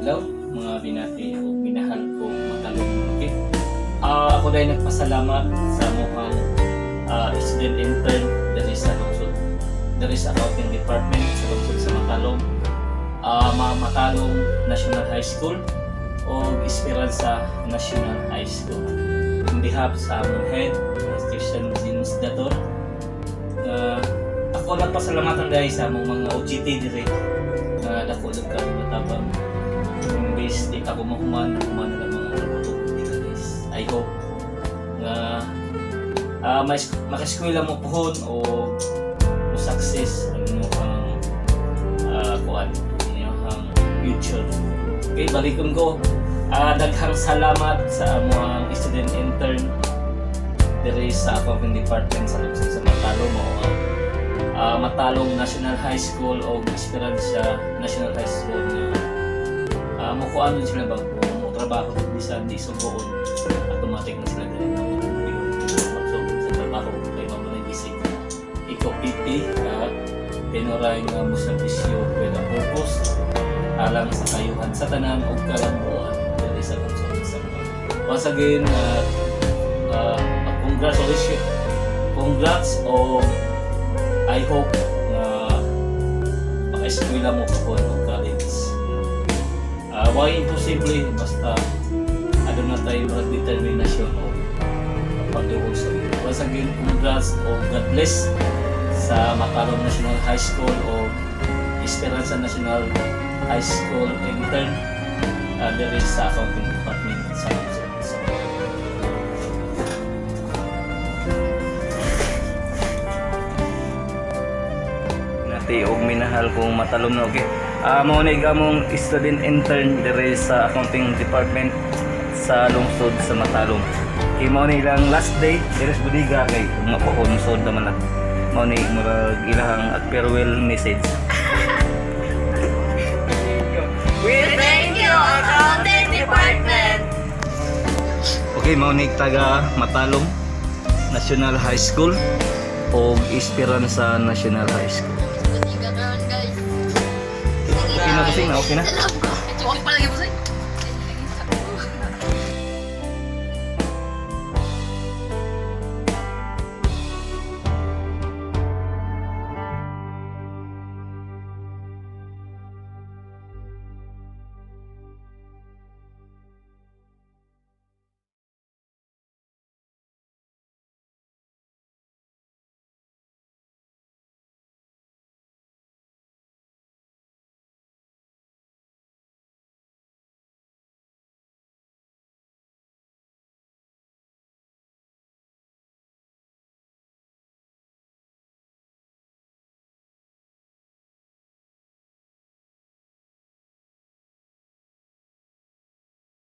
adlaw mga binati o binahan kong matalong okay? Uh, ako dahil nagpasalamat sa mukhang ah, uh, student intern dari sa lungsod. Dari sa accounting department sa lungsod sa Matalong. Uh, mga Matalong National High School o Esperanza National High School. On behalf sa among head Christian Zinus Dator uh, ako nagpasalamatan dahil sa among mga OGT direct. Imbes di ka kumahuman human na mga guys I hope nga uh, mas makaskwela mo pohon o mo success ano ang uh, kuan inyo ang future. Okay balikon ko. Uh, daghang salamat sa among student intern diri sa accounting department sa Lungsod sa Matalong mo uh, Matalong National High School o Esperanza National High School nga uh, mo kuan din sila ba kung mo trabaho bisan di sugoon automatic na sila dili na magsug sa trabaho kay mao na gising ikaw PT uh, tinuray nga mo sa bisyo with a purpose alang sa kayuhan sa tanan o kalambuan dili sa lungsod sa Matalong once again uh, uh, congratulations. Congrats o I hope na maka-eskwela mo po ng college. Why imposible? Basta ano na tayo mga determinasyon o pagduhol sa iyo. Once again, congrats o God bless sa Matalong National High School o Esperanza National High School intern uh, there is sa accounting department sa Luzon. So, nati og minahal kong matalom na okay. Ah mao ni gamong student intern dire sa accounting department sa lungsod sa Matalom. Kay mao ni ilang last day dire sa budiga kay mapuhonsod naman na. Mao ni murag ilahang at farewell message. We thank you, Accounting Department. Okay, mao ni taga Matalom National High School o Esperanza National High School. okay na. Ito, okay pa lang yung